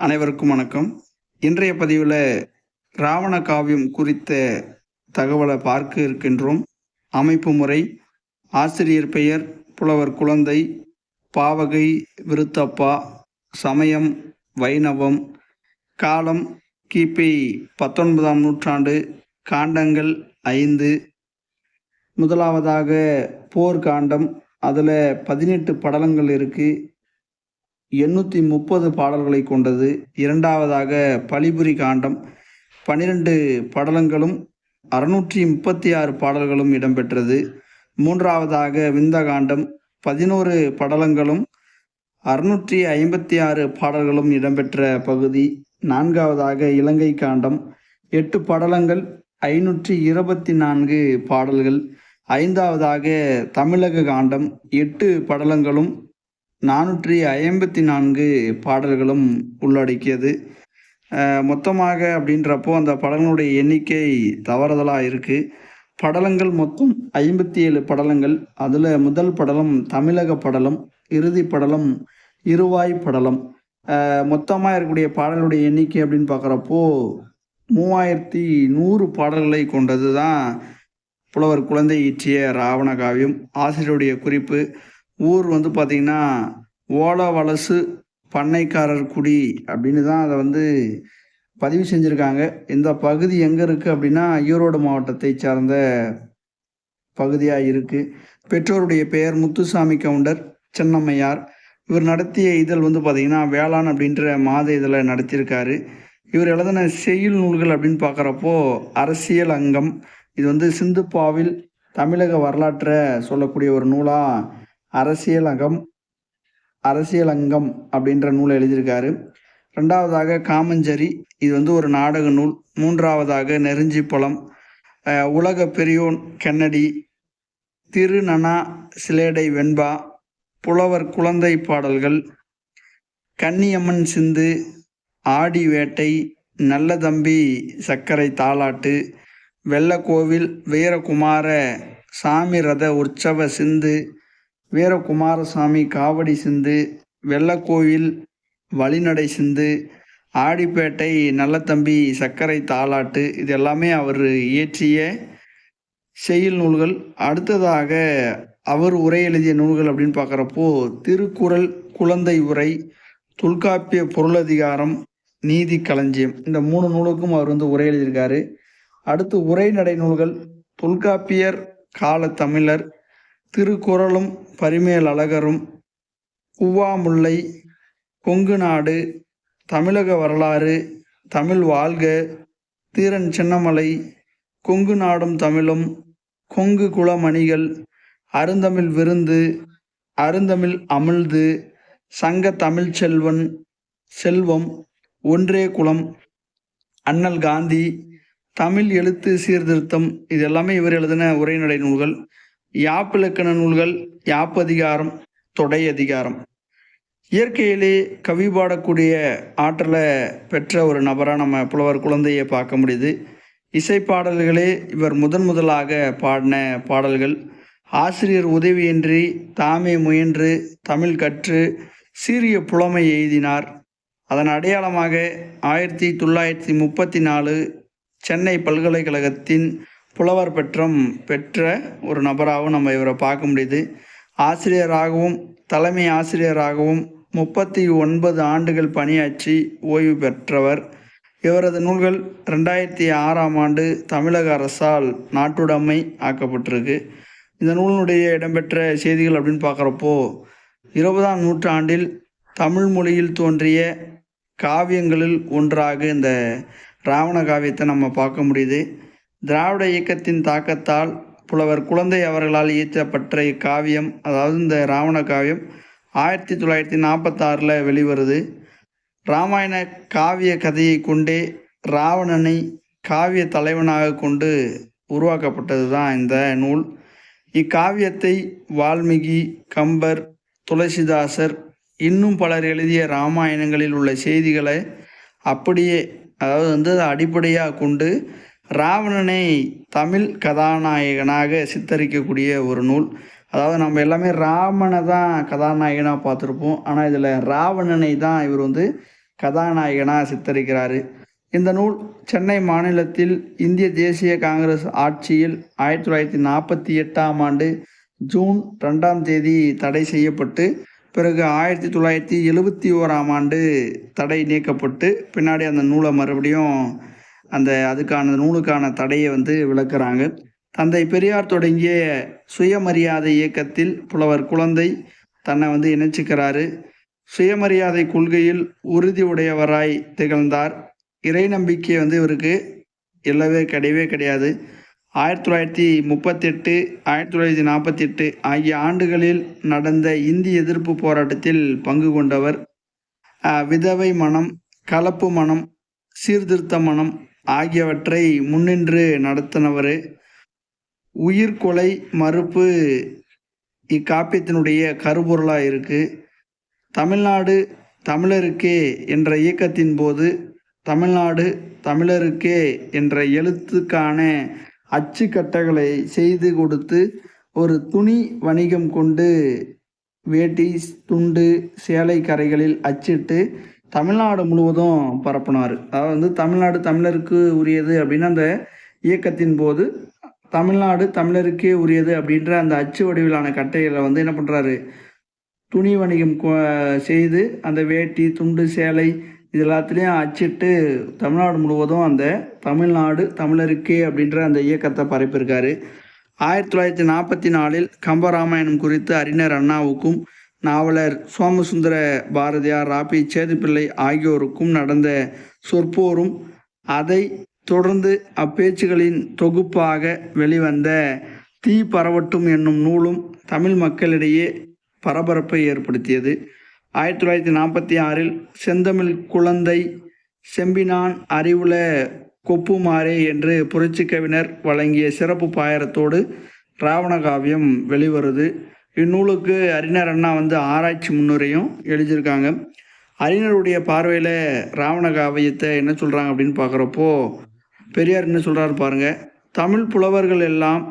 அனைவருக்கும் வணக்கம். இன்றைய பதிவில் ராவண காவியம் குறித்த தகவலை பார்க்க இருக்கின்றோம். அமைப்பு முறை ஆசிரியர் பெயர் புலவர் குழந்தை பாவகை விருத்தப்பா சமயம் வைணவம் காலம் கிபி பத்தொன்பதாம் நூற்றாண்டு காண்டங்கள் ஐந்து. முதலாவதாக போர்க்காண்டம் அதில் பதினெட்டு படலங்கள் இருக்குது எண்ணூற்றி முப்பது பாடல்களை கொண்டது. இரண்டாவதாக பலிபுரி காண்டம். பனிரெண்டு படலங்களும் அறுநூற்றி முப்பத்தி ஆறு பாடல்களும் இடம்பெற்றது. மூன்றாவதாக விந்தகாண்டம் பதினோரு படலங்களும் அறுநூற்றி ஐம்பத்தி ஆறு பாடல்களும் இடம்பெற்ற பகுதி. நான்காவதாக இலங்கை காண்டம். எட்டு படலங்கள் ஐநூற்றி இருபத்தி நான்கு பாடல்கள். ஐந்தாவதாக தமிழக காண்டம். எட்டு படலங்களும் நானூற்றி ஐம்பத்தி நான்கு பாடல்களும் உள்ளடக்கியது. மொத்தமாக அப்படின்றப்போ அந்த படங்களுடைய எண்ணிக்கை தவறுதலாக இருக்குது படலங்கள் மொத்தம் ஐம்பத்தி ஏழு படலங்கள். அதில் முதல் படலம் தமிழக படலம் இறுதி படலம் இருவாய் படலம். மொத்தமாக இருக்கக்கூடிய பாடலுடைய எண்ணிக்கை அப்படின்னு பார்க்குறப்போ மூவாயிரத்தி நூறு பாடல்களை கொண்டது தான் புலவர் குழந்தை இயற்றிய ராவண காவியம் ஆசிரியருடைய குறிப்பு. ஊர் வந்து பார்த்திங்கன்னா ஓலவலசு பண்ணைக்காரர் குடி அப்படின்னு தான் அதை வந்து பதிவு செஞ்சுருக்காங்க. இந்த பகுதி எங்கே இருக்குது அப்படின்னா ஈரோடு மாவட்டத்தை சார்ந்த பகுதியாக இருக்குது பெற்றோருடைய பெயர் முத்துசாமி கவுண்டர் சென்னம்மையார். இவர் நடத்திய இதழ் வந்து பார்த்திங்கன்னா வேளாண் அப்படின்ற மாத இதழை நடத்தியிருக்காரு. இவர் எழுதின செய்யுள் நூல்கள் அப்படின்னு பார்க்குறப்போ அரசியல் அங்கம் இது வந்து சிந்துப்பாவில் தமிழக வரலாற்றை சொல்லக்கூடிய ஒரு நூலாக அரசியலகம் அரசியலங்கம் அப்படின்ற நூலை எழுதியிருக்காரு. ரெண்டாவதாக காமஞ்சரி இது வந்து ஒரு நாடக நூல். மூன்றாவதாக நெருஞ்சி பழம் உலக பெரியோன் கென்னடி திருநனா சிலேடை வெண்பா புலவர் குழந்தை பாடல்கள் கன்னியம்மன் சிந்து ஆடி வேட்டை நல்ல தம்பி சர்க்கரை தாளாட்டு வெள்ளக்கோவில் வீரகுமார சாமி ரத உற்சவ சிந்து வீரகுமாரசாமி காவடி சிந்து வெள்ளக்கோவில் வழிநடை சிந்து ஆடிப்பேட்டை நல்லத்தம்பி சர்க்கரை தாலாட்டு இது எல்லாமே அவர் இயற்றிய செய்யுள் நூல்கள். அடுத்ததாக அவர் உரை எழுதிய நூல்கள் அப்படின்னு பார்க்குறப்போ திருக்குறள் குழந்தை உரை தொல்காப்பிய பொருளதிகாரம் நீதி களஞ்சியம். இந்த மூணு நூலுக்கும் அவர் வந்து உரை எழுதியிருக்காரு. அடுத்து உரைநடை நூல்கள் தொல்காப்பியர் கால தமிழர் திருக்குறளும் பரிமேல் அழகரும் உவ்வாமுல்லை கொங்கு நாடு தமிழக வரலாறு தமிழ் வாழ்க தீரன் சின்னமலை கொங்கு நாடும் தமிழும் கொங்கு குளமணிகள் அருந்தமிழ் விருந்து அருந்தமிழ் அமிழ்து சங்க தமிழ் செல்வன் செல்வம் ஒன்றே குலம் அண்ணல் காந்தி தமிழ் எழுத்து சீர்திருத்தம் இது எல்லாமே இவர் எழுதின உரைநடை நூல்கள். யாப்பிலக்கண நூல்கள் யாப்பதிகாரம் தொடை அதிகாரம் இயற்கையிலே கவி பாடக்கூடிய ஆற்றலை பெற்ற ஒரு நபராக நம்ம புலவர் குழந்தையை பார்க்க முடியுது. இசைப்பாடல்களே இவர் முதன் முதலாக பாடின பாடல்கள். ஆசிரியர் உதவியின்றி தாமே முயன்று தமிழ் கற்று சீரிய புலமை எய்தினார். அதன் அடையாளமாக ஆயிரத்தி தொள்ளாயிரத்தி முப்பத்தி நாலு சென்னை பல்கலைக்கழகத்தின் புலவர் பெற்றம் பெற்ற ஒரு நபராகவும் நம்ம இவரை பார்க்க முடியுது. ஆசிரியராகவும் தலைமை ஆசிரியராகவும் முப்பத்தி ஒன்பது ஆண்டுகள் பணியாற்றி ஓய்வு பெற்றவர். இவரது நூல்கள் ரெண்டாயிரத்தி ஆறாம் ஆண்டு தமிழக அரசால் நாட்டுடைமை ஆக்கப்பட்டிருக்கு. இந்த நூலினுடைய இடம்பெற்ற செய்திகள் அப்படின்னு பார்க்குறப்போ இருபதாம் நூற்றாண்டில் தமிழ் மொழியில் தோன்றிய காவியங்களில் ஒன்றாக இந்த ராவண காவியத்தை நம்ம பார்க்க முடியுது. திராவிட இயக்கத்தின் தாக்கத்தால் புலவர் குழந்தை அவர்களால் இயற்றப்பட்ட இக்காவியம் அதாவது இந்த ராவண காவியம் ஆயிரத்தி தொள்ளாயிரத்தி நாற்பத்தாறில் வெளிவருது. ராமாயண காவிய கதையை கொண்டே ராவணனை காவிய தலைவனாக கொண்டு உருவாக்கப்பட்டது தான் இந்த நூல். இக்காவியத்தை வால்மீகி கம்பர் துளசிதாசர் இன்னும் பலர் எழுதிய ராமாயணங்களில் உள்ள செய்திகளை அப்படியே அதாவது வந்து அதை அடிப்படையாக கொண்டு ராவணனை தமிழ் கதாநாயகனாக சித்தரிக்கக்கூடிய ஒரு நூல். அதாவது நம்ம எல்லாமே ராமனை தான் கதாநாயகனாக பார்த்துருப்போம். ஆனால் இதில் ராவணனை தான் இவர் வந்து கதாநாயகனாக சித்தரிக்கிறாரு. இந்த நூல் சென்னை மாநிலத்தில் இந்திய தேசிய காங்கிரஸ் ஆட்சியில் ஆயிரத்தி தொள்ளாயிரத்தி நாற்பத்தி எட்டாம் ஆண்டு ஜூன் ரெண்டாம் தேதி தடை செய்யப்பட்டு பிறகு ஆயிரத்தி தொள்ளாயிரத்தி எழுபத்தி ஓராம் ஆண்டு தடை நீக்கப்பட்டு பின்னாடி அந்த நூலை மறுபடியும் அந்த அதுக்கான நூலுக்கான தடையை வந்து விளக்குறாங்க. தந்தை பெரியார் தொடங்கிய சுயமரியாதை இயக்கத்தில் புலவர் குழந்தை தன்னை வந்து இணைச்சிக்கிறாரு. சுயமரியாதை கொள்கையில் உறுதி உடையவராய் திகழ்ந்தார். இறை நம்பிக்கை வந்து இவருக்கு இல்லவே கிடையவே கிடையாது. ஆயிரத்தி தொள்ளாயிரத்தி முப்பத்தெட்டு ஆயிரத்தி தொள்ளாயிரத்தி நாற்பத்தி எட்டு ஆகிய ஆண்டுகளில் நடந்த இந்தி எதிர்ப்பு போராட்டத்தில் பங்கு கொண்டவர். விதவை மனம் கலப்பு மனம் சீர்திருத்த மனம் ஆகியவற்றை முன்னின்று நடத்தினவர். உயிர்கொலை மறுப்பு இக்காப்பியத்தினுடைய கருப்பொருளாக இருக்குது தமிழ்நாடு தமிழருக்கே என்ற இயக்கத்தின் போது தமிழ்நாடு தமிழருக்கே என்ற எழுத்துக்கான அச்சுக்கட்டைகளை செய்து கொடுத்து ஒரு துணி வணிகம் கொண்டு வேட்டி துண்டு சேலை கரைகளில் அச்சிட்டு தமிழ்நாடு முழுவதும் பரப்பினார். அதாவது வந்து தமிழ்நாடு தமிழருக்கு உரியது அப்படின்னு அந்த இயக்கத்தின் போது தமிழ்நாடு தமிழருக்கே உரியது அப்படின்ற அந்த அச்சு வடிவிலான கட்டைகளை வந்து என்ன பண்ணுறாரு துணி வணிகம் செய்து அந்த வேட்டி துண்டு சேலை இது எல்லாத்துலேயும் அச்சிட்டு தமிழ்நாடு முழுவதும் அந்த தமிழ்நாடு தமிழருக்கே அப்படின்ற அந்த இயக்கத்தை பரப்பியிருக்காரு. ஆயிரத்தி தொள்ளாயிரத்தி நாற்பத்தி நாலில் கம்பராமாயணம் குறித்து அறிஞர் அண்ணாவுக்கும் நாவலர் சோமசுந்தர பாரதியார் ராபி சேதுப்பிள்ளை ஆகியோருக்கும் நடந்த சொற்போரும் அதை தொடர்ந்து அப்பேச்சுகளின் தொகுப்பாக வெளிவந்த தீ பரவட்டும் என்னும் நூலும் தமிழ் மக்களிடையே பரபரப்பை ஏற்படுத்தியது. ஆயிரத்தி தொள்ளாயிரத்தி நாற்பத்தி ஆறில் செந்தமிழ் குழந்தை செம்பினான் அறிவுல கொப்புமாறே என்று புரட்சி கவிஞர் வழங்கிய சிறப்பு பாயரத்தோடு ராவண காவியம் வெளிவருது. இந்நூலுக்கு அறிஞர் அண்ணா வந்து ஆராய்ச்சி முன்னுரையும் எழுதியிருக்காங்க. அறிஞருடைய பார்வையில் ராவண காவியத்தை என்ன சொல்கிறாங்க அப்படின்னு பார்க்குறப்போ பெரியார் என்ன சொல்கிறாரு பாருங்க. தமிழ் புலவர்கள் எல்லாம்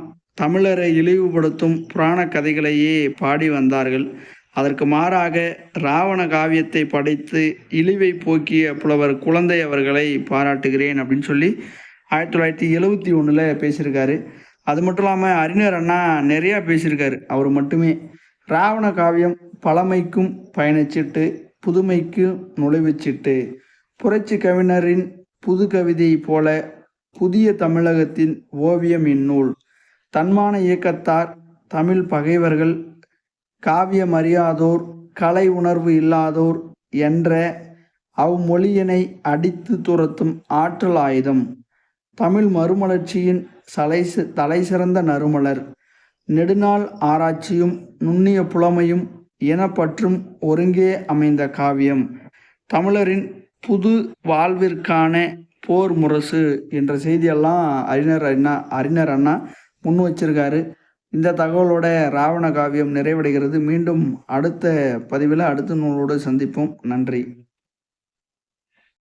தமிழரை இழிவுபடுத்தும் புராண கதைகளையே பாடி வந்தார்கள். அதற்கு மாறாக ராவண காவியத்தை படைத்து இழிவை போக்கிய புலவர் குழந்தை அவர்களை பாராட்டுகிறேன் அப்படின்னு சொல்லி ஆயிரத்தி தொள்ளாயிரத்தி எழுவத்தி ஒன்றில் பேசியிருக்காரு. அது மட்டும் இல்லாமல் அறிஞர் அண்ணா நிறையா பேசியிருக்காரு. அவர் மட்டுமே. ராவண காவியம் பழமைக்கும் பயணச்சிட்டு புதுமைக்கும் நுழைவச்சிட்டு. புரட்சி கவிஞரின் புது கவிதை போல புதிய தமிழகத்தின் ஓவியம் இந்நூல். தன்மான இயக்கத்தார் தமிழ் பகைவர்கள் காவியம் அறியாதோர் கலை உணர்வு இல்லாதோர் என்ற அவ்வொழியினை அடித்து துரத்தும் ஆற்றல் ஆயுதம். தமிழ் மறுமலர்ச்சியின் சலை தலை சிறந்த நறுமலர். நெடுநாள் ஆராய்ச்சியும் நுண்ணிய புலமையும் இனப்பற்றும் ஒருங்கே அமைந்த காவியம். தமிழரின் புது வாழ்விற்கான போர் முரசு என்ற செய்தியெல்லாம் அறிஞர் அண்ணா அறிஞர் அண்ணா முன் வச்சிருக்காரு. இந்த தகவலோட ராவண காவியம் நிறைவடைகிறது. மீண்டும் அடுத்த பதிவில் அடுத்த நூலோடு சந்திப்போம். நன்றி.